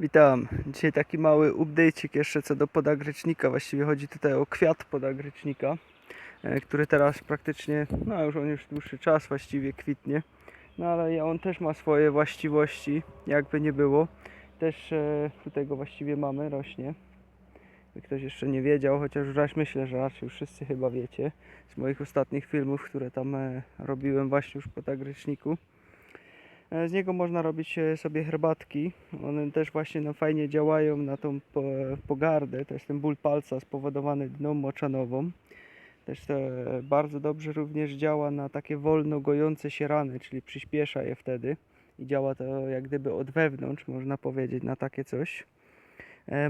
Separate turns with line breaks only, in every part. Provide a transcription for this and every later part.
Witam. Dzisiaj taki mały update'cik jeszcze co do podagrycznika. Właściwie chodzi tutaj o kwiat podagrycznika, e, który teraz praktycznie, no już on już dłuższy czas właściwie kwitnie. No ale on też ma swoje właściwości, jakby nie było. Też e, tutaj go właściwie mamy, rośnie. Ktoś jeszcze nie wiedział, chociaż raczej myślę, że raczej już wszyscy chyba wiecie z moich ostatnich filmów, które tam e, robiłem właśnie już po podagryczniku. E, Z niego można robić e, sobie herbatki. One też właśnie no, fajnie działają na tą po- pogardę. To jest ten ból palca spowodowany dną moczanową. Też e, bardzo dobrze również działa na takie wolno gojące się rany, czyli przyspiesza je wtedy. I działa to jak gdyby od wewnątrz, można powiedzieć, na takie coś.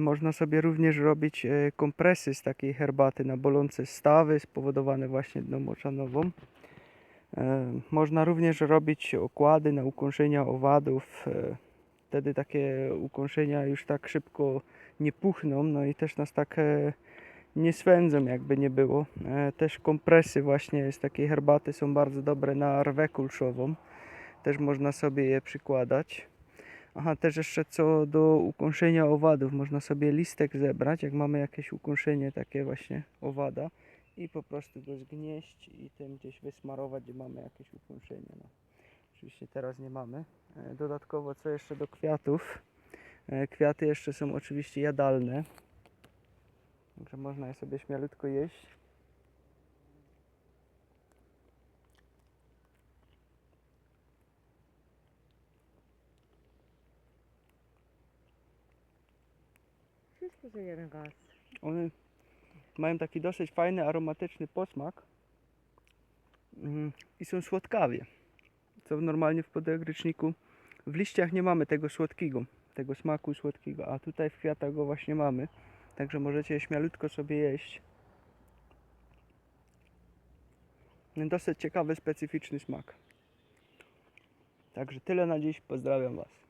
Można sobie również robić kompresy z takiej herbaty na bolące stawy spowodowane właśnie dną moczanową. E, Można również robić okłady na ukąszenia owadów. e, Wtedy takie ukąszenia już tak szybko nie puchną, no i też nas tak e, nie swędzą, jakby nie było. Też kompresy właśnie z takiej herbaty są bardzo dobre na rwę kulszową. Też można sobie je przykładać. Aha, też jeszcze co do ukąszenia owadów, można sobie listek zebrać, jak mamy jakieś ukąszenie takie właśnie owada i po prostu go zgnieść i tym gdzieś wysmarować, gdzie mamy jakieś ukąszenie. No. Oczywiście teraz nie mamy. E, Dodatkowo co jeszcze do kwiatów. E, Kwiaty jeszcze są oczywiście jadalne. Także można je sobie śmielutko jeść.
Wszystko za jeden gaz.
One mają taki dosyć fajny, aromatyczny posmak mm, i są słodkawie. Co normalnie w podagryczniku w liściach nie mamy tego słodkiego, tego smaku słodkiego, a tutaj w kwiatach go właśnie mamy. Także możecie śmialutko sobie jeść. Dosyć ciekawy, specyficzny smak. Także tyle na dziś. Pozdrawiam Was.